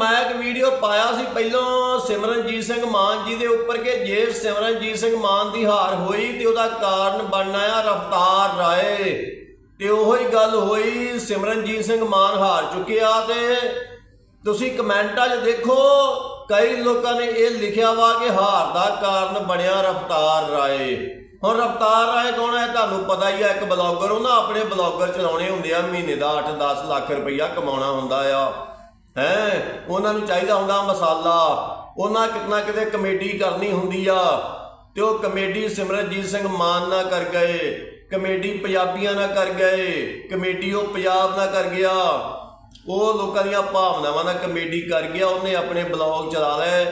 ਮੈਂ ਇੱਕ ਵੀਡੀਓ ਪਾਇਆ ਸੀ ਪਹਿਲਾਂ ਸਿਮਰਨਜੀਤ ਸਿੰਘ ਮਾਨ ਜੀ ਦੇ ਉੱਪਰ ਕਿ ਜੇ ਸਿਮਰਨਜੀਤ ਸਿੰਘ ਮਾਨ ਦੀ ਹਾਰ ਹੋਈ ਤੇ ਉਹਦਾ ਕਾਰਨ ਬਣਨਾ ਆ ਰਫਤਾਰ ਰਾਏ। ਤੇ ਉਹੋ ਹੀ ਗੱਲ ਹੋਈ, ਸਿਮਰਨਜੀਤ ਸਿੰਘ ਮਾਨ ਹਾਰ ਚੁੱਕਿਆ ਤੇ ਤੁਸੀਂ ਕਮੈਂਟਾਂ 'ਚ ਦੇਖੋ, ਕਈ ਲੋਕਾਂ ਨੇ ਇਹ ਲਿਖਿਆ ਵਾ ਕਿ ਹਾਰ ਦਾ ਕਾਰਨ ਬਣਿਆ ਰਫਤਾਰ ਰਾਏ। ਹੁਣ ਰਫਤਾਰ ਰਾਏ ਕੌਣ ਹੈ ਤੁਹਾਨੂੰ ਪਤਾ ਹੀ ਆ, ਇੱਕ ਬਲੌਗਰ, ਉਹਨਾਂ ਆਪਣੇ ਬਲੌਗਰ ਚਲਾਉਣੇ ਹੁੰਦੇ ਆ, ਮਹੀਨੇ ਦਾ 8-10 ਲੱਖ ਰੁਪਈਆ ਕਮਾਉਣਾ ਹੁੰਦਾ ਆ। ਹੈ, ਉਹਨਾਂ ਨੂੰ ਚਾਹੀਦਾ ਹੁੰਦਾ ਮਸਾਲਾ। ਉਹਨਾਂ ਕਿਤਨਾ ਕਿਤੇ ਕਮੇਡੀ ਕਰਨੀ ਹੁੰਦੀ ਆ। ਤੇ ਉਹ ਕਮੇਡੀ ਸਿਮਰਨਜੀਤ ਸਿੰਘ ਮਾਨ ਨਾ ਕਰ ਗਏ, ਕਮੇਡੀ ਪੰਜਾਬੀਆਂ ਨਾ ਕਰ ਗਏ, ਕਮੇਡੀ ਉਹ ਪੰਜਾਬ ਨਾ ਕਰ ਗਿਆ। ਉਹ ਲੋਕਾਂ ਦੀਆਂ ਭਾਵਨਾਵਾਂ ਨਾਲ ਕਮੇਡੀ ਕਰ ਗਿਆ, ਉਹਨੇ ਆਪਣੇ ਬਲੌਗ ਚਲਾ ਲਏ।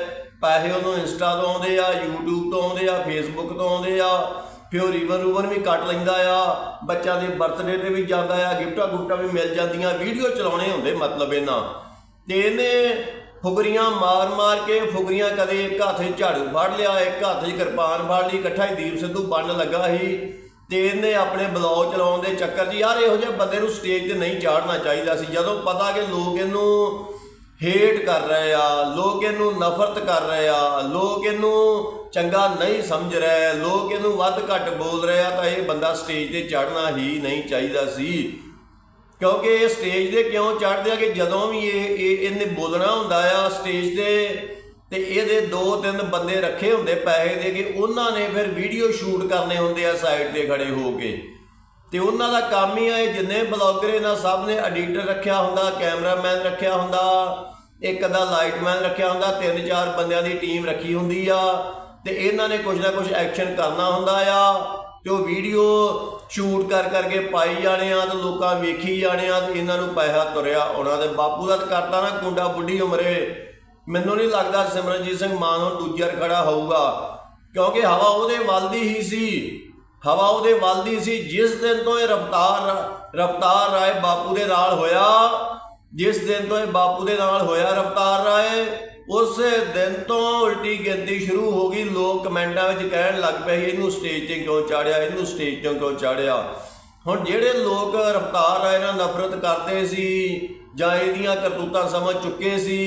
ਪੈਸੇ ਉਹਨੂੰ ਇੰਸਟਾ ਤੋਂ ਆਉਂਦੇ ਆ, YouTube ਤੋਂ ਆਉਂਦੇ ਆ, Facebook ਤੋਂ ਆਉਂਦੇ ਆ। ਫਿਰ ਉਹ ਰਿਵਰ ਰੂਵਰ ਵੀ ਕੱਟ ਲੈਂਦਾ ਆ। ਬੱਚਿਆਂ ਦੇ ਬਰਥਡੇ ਤੇ ਵੀ ਜਾਂਦਾ ਆ, ਗਿਫਟਾਂ ਗੁਫਟਾਂ ਵੀ ਮਿਲ ਜਾਂਦੀਆਂ। ਵੀਡੀਓ ਚਲਾਉਣੇ ਹੁੰਦੇ ਮਤਲਬ ਇਹਨਾਂ। ਤੇ ਇਹਨੇ ਫੁਗਰੀਆਂ ਮਾਰ-ਮਾਰ ਕੇ ਫੁਗਰੀਆਂ ਕਦੇ ਇੱਕ ਹੱਥ 'ਚ ਝਾੜੂ ਫੜ ਲਿਆ, ਇੱਕ ਹੱਥ 'ਚ ਕਿਰਪਾਨ ਫੜ ਲਈ, ਇਕੱਠਾ ਹੀ ਦੀਪ ਸਿੱਧੂ ਬਣਨ ਲੱਗਾ ਸੀ। ਤੇ ਇਹਨੇ ਆਪਣੇ ਬਲੌਗ ਚਲਾਉਣ ਦੇ ਚੱਕਰ 'ਚ ਯਾਰ ਇਹੋ ਜਿਹੇ ਬੰਦੇ ਨੂੰ ਸਟੇਜ ਤੇ ਨਹੀਂ ਚਾੜਨਾ ਚਾਹੀਦਾ ਸੀ। ਜਦੋਂ ਪਤਾ ਕਿ ਲੋਕ ਇਹਨੂੰ ਹੇਟ ਕਰ ਰਹੇ ਆ, ਲੋਕ ਇਹਨੂੰ ਨਫ਼ਰਤ ਕਰ ਰਹੇ ਆ, ਲੋਕ ਇਹਨੂੰ ਚੰਗਾ ਨਹੀਂ ਸਮਝ ਰਹੇ, ਲੋਕ ਇਹਨੂੰ ਵੱਧ ਘੱਟ ਬੋਲ ਰਹੇ ਆ, ਤਾਂ ਇਹ ਬੰਦਾ ਸਟੇਜ ਤੇ ਚੜਨਾ ਹੀ ਨਹੀਂ ਚਾਹੀਦਾ ਸੀ। ਕਿਉਂਕਿ ਇਹ ਸਟੇਜ ਤੇ ਕਿਉਂ ਚੜਦੇ ਆ ਕਿ ਜਦੋਂ ਵੀ ਇਹ ਇਹਨੇ ਬੋਲਣਾ ਹੁੰਦਾ ਆ ਸਟੇਜ ਤੇ ਤੇ ਇਹਦੇ ਦੋ ਤਿੰਨ ਬੰਦੇ ਰੱਖੇ ਹੁੰਦੇ ਪੈਸੇ ਦੇ ਕੇ, ਉਹਨਾਂ ਨੇ ਫਿਰ ਵੀਡੀਓ ਸ਼ੂਟ ਕਰਨੇ ਹੁੰਦੇ ਆ ਸਾਈਡ ਤੇ ਖੜੇ ਹੋ ਕੇ। ਤੇ ਉਹਨਾਂ ਦਾ ਕੰਮ ਹੀ ਆ, ਇਹ ਜਿੰਨੇ ਬਲੌਗਰ ਇਹਨਾਂ ਸਭ ਨੇ ਐਡੀਟਰ ਰੱਖਿਆ ਹੁੰਦਾ, ਕੈਮਰਾਮੈਨ ਰੱਖਿਆ ਹੁੰਦਾ, ਇੱਕ ਅੱਧਾ ਲਾਈਟਮੈਨ ਰੱਖਿਆ ਹੁੰਦਾ, ਤਿੰਨ ਚਾਰ ਬੰਦਿਆਂ ਦੀ ਟੀਮ ਰੱਖੀ ਹੁੰਦੀ ਆ, ਤੇ ਇਹਨਾਂ ਨੇ ਕੁਝ ਨਾ ਕੁਝ ਐਕਸ਼ਨ ਕਰਨਾ ਹੁੰਦਾ ਆ। ਤੇ ਉਹ ਵੀਡੀਓ ਸ਼ੂਟ ਕਰ ਕਰਕੇ ਪਾਈ ਜਾਣੇ ਆ ਤੇ ਲੋਕਾਂ ਵੇਖੀ ਜਾਣੇ ਆ ਤੇ ਇਹਨਾਂ ਨੂੰ ਪੈਸਾ ਤੁਰਿਆ ਉਹਨਾਂ ਦੇ ਬਾਪੂ ਦਾ ਤਾਂ ਨਾ ਕੁੰਡਾ ਬੁੱਢੀ ਉਮਰੇ। ਮੈਨੂੰ ਨਹੀਂ ਲੱਗਦਾ ਸਿਮਰਨਜੀਤ ਸਿੰਘ ਮਾਨ ਹੁਣ ਦੂਜੇ ਖੜਾ ਹੋਊਗਾ। ਕਿਉਂਕਿ ਹਵਾ ਉਹਦੇ ਵੱਲ ਦੀ ਹੀ ਸੀ। ਹਵਾ ਉਹਦੇ ਵੱਲ ਦੀ ਸੀ। ਜਿਸ ਦਿਨ ਤੋਂ ਇਹ ਰਫਤਾਰ ਰਫਤਾਰ ਰਾਏ ਬਾਪੂ ਦੇ ਨਾਲ ਹੋਇਆ, ਜਿਸ ਦਿਨ ਤੋਂ ਇਹ ਬਾਪੂ ਦੇ ਨਾਲ ਹੋਇਆ ਰਫਤਾਰ ਰਾਏ ਉਸੇ ਦਿਨ ਤੋਂ ਉਲਟੀ ਗਿਣਤੀ ਸ਼ੁਰੂ ਹੋ ਗਈ। ਲੋਕ ਕਮੈਂਟਾਂ ਵਿੱਚ ਕਹਿਣ ਲੱਗ ਪਏ ਸੀ, ਇਹਨੂੰ ਸਟੇਜ ਤੇ ਕਿਉਂ ਚਾੜਿਆ? ਇਹਨੂੰ ਸਟੇਜ ਤੇ ਕਿਉਂ ਚਾੜਿਆ? ਹੁਣ ਜਿਹੜੇ ਲੋਕ ਰਫਤਾਰ ਰਾਏ ਨਾਲ ਨਫ਼ਰਤ ਕਰਦੇ ਸੀ ਜਾਂ ਇਹਦੀਆਂ ਕਰਤੂਤਾਂ ਸਮਝ ਚੁੱਕੇ ਸੀ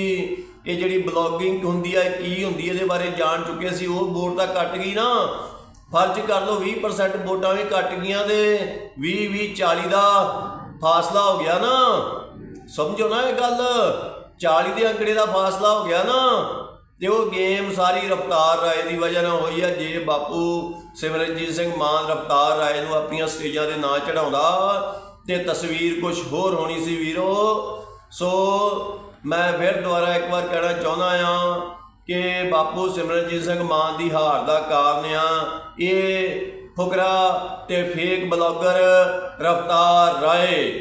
ਇਹ ਜਿਹੜੀ ਬਲੌਗਿੰਗ ਹੁੰਦੀ ਹੈ ਇਹ ਕੀ ਹੁੰਦੀ ਇਹਦੇ ਬਾਰੇ ਜਾਣ ਚੁੱਕੇ ਸੀ ਉਹ ਵੋਟ ਤਾਂ ਕੱਟ ਗਈ ਨਾ। ਫਰਜ਼ ਕਰ ਲਓ 20% ਵੋਟਾਂ ਵੀ ਕੱਟ ਗਈਆਂ ਦੇ 20 20 40 ਦਾ ਫਾਸਲਾ ਹੋ ਗਿਆ ਨਾ। ਸਮਝੋ ਨਾ ਇਹ ਗੱਲ। 40 ਦੇ ਅੰਕੜੇ ਦਾ ਫਾਸਲਾ ਹੋ ਗਿਆ ਨਾ। ਤੇ ਉਹ ਗੇਮ ਸਾਰੀ ਰਫਤਾਰ ਰਾਏ ਦੀ ਵਜ੍ਹਾ ਨਾਲ ਹੋਈ ਆ। ਜੇ ਬਾਪੂ ਸਿਮਰਨਜੀਤ ਸਿੰਘ ਮਾਨ ਰਫਤਾਰ ਰਾਏ ਨੂੰ ਆਪਣੀਆਂ ਸਟੇਜਾਂ ਦੇ ਨਾਂ ਚੜਾਉਂਦਾ ਤੇ ਤਸਵੀਰ ਕੁਝ ਹੋਰ ਹੋਣੀ ਸੀ ਵੀਰੋ। ਸੋ ਮੈਂ ਫਿਰ ਦੁਬਾਰਾ ਇੱਕ ਵਾਰ ਕਹਿਣਾ ਚਾਹੁੰਦਾ ਆ ਕਿ ਬਾਪੂ ਸਿਮਰਨਜੀਤ ਸਿੰਘ ਮਾਨ ਦੀ ਹਾਰ ਦਾ ਕਾਰਨ ਆ, ਇਹ ਫੁਕਰਾ ਤੇ ਫੇਕ ਬਲੌਗਰ ਰਫਤਾਰ ਰਾਏ।